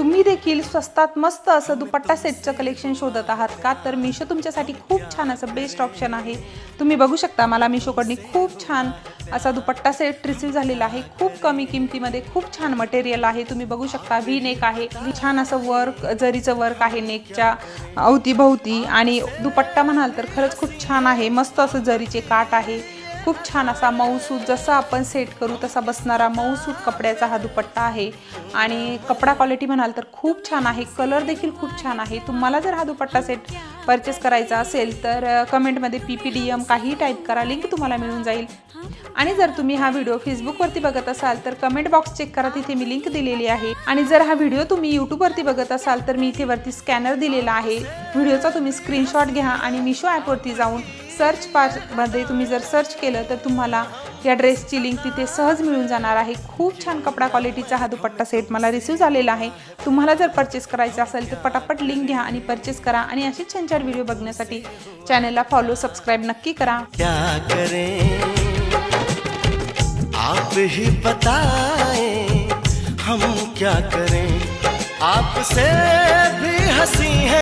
तुम्ही देखील स्वस्तात मस्त असं दुपट्टा सेटचं कलेक्शन शोधत आहात का? तर मिशो तुमच्यासाठी खूप छान असं बेस्ट ऑप्शन आहे. तुम्ही बघू शकता मला मिशोकडनी खूप छान असा दुपट्टा सेट रिसीव झालेला आहे. खूप कमी किमतीमध्ये खूप छान मटेरियल आहे. तुम्ही बघू शकता व्ही नेक आहे. छान असं वर्क जरीचं वर्क आहे नेकच्या अवतीभोवती. आणि दुपट्टा म्हणाल तर खरंच खूप छान आहे. मस्त असं जरीचे काठ आहे. खूप छान असा मऊसूत जसा आपण सेट करू तसा बसणारा मऊसूत कपड्याचा हा दुपट्टा आहे. आणि कपडा क्वालिटी म्हणाल तर खूप छान आहे. कलर देखील खूप छान आहे. तुम्हाला जर हा दुपट्टा सेट परचेस करायचा असेल तर कमेंटमध्ये पी पी डी एम काही टाईप करा. लिंक तुम्हाला मिळून जाईल. आणि जर तुम्ही हा व्हिडिओ फेसबुकवरती बघत असाल तर कमेंट बॉक्स चेक करा. तिथे मी लिंक दिलेली आहे. आणि जर हा व्हिडिओ तुम्ही यूट्यूबवरती बघत असाल तर मी इथे वरती स्कॅनर दिलेला आहे. व्हिडिओचा तुम्ही स्क्रीनशॉट घ्या आणि मिशो ॲपवरती जाऊन सर्च बारमध्ये तुम्ही जर सर्च केलं तर तुम्हाला या ड्रेसची लिंक तिथे सहज मिळून जाणार आहे. खूप छान कपडा क्वालिटीचा हा दुपट्टा सेट मला रिसीव झालेला आहे. तुम्हाला जर परचेस करायचा असेल तर पटापट लिंक घ्या आणि परचेस करा. आणि असेच छान छान व्हिडिओ बघण्यासाठी चॅनलला फॉलो सबस्क्राईब नक्की करा. क्या करें? आप ही बताएं हम क्या करें? आपसे भी हंसी है।